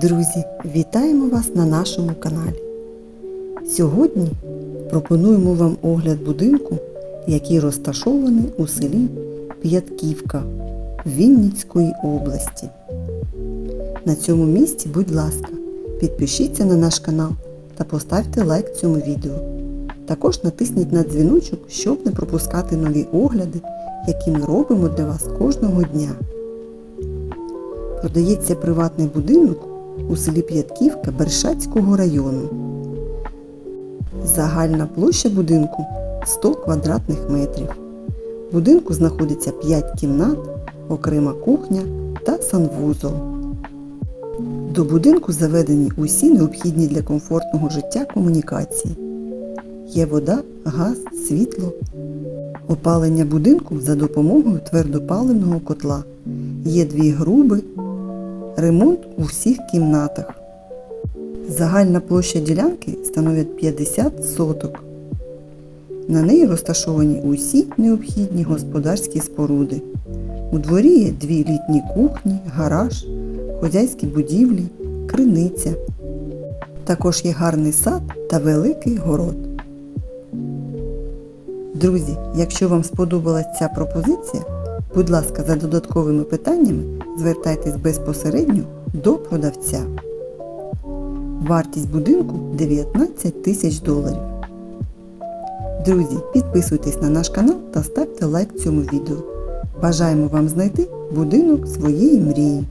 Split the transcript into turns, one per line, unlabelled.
Друзі, вітаємо вас на нашому каналі. Сьогодні пропонуємо вам огляд будинку, який розташований у селі П'ятківка Вінницької області. На цьому місці, будь ласка, підпишіться на наш канал та поставте лайк цьому відео. Також натисніть на дзвіночок, щоб не пропускати нові огляди, які ми робимо для вас кожного дня. Продається приватний будинок у селі П'ятківка Бершацького району. Загальна площа будинку 100 квадратних метрів. В будинку знаходиться 5 кімнат, окрема кухня та санвузол. До будинку заведені усі необхідні для комфортного життя комунікації. Є вода, газ, світло. Опалення будинку за допомогою твердопаливного котла. Є дві груби, ремонт у всіх кімнатах. Загальна площа ділянки становить 50 соток. На неї розташовані усі необхідні господарські споруди. У дворі є дві літні кухні, гараж, хозяйські будівлі, криниця. Також є гарний сад та великий город. Друзі, якщо вам сподобалась ця пропозиція, будь ласка, за додатковими питаннями звертайтесь безпосередньо до продавця. Вартість будинку 19 тисяч доларів. Друзі, підписуйтесь на наш канал та ставте лайк цьому відео. Бажаємо вам знайти будинок своєї мрії.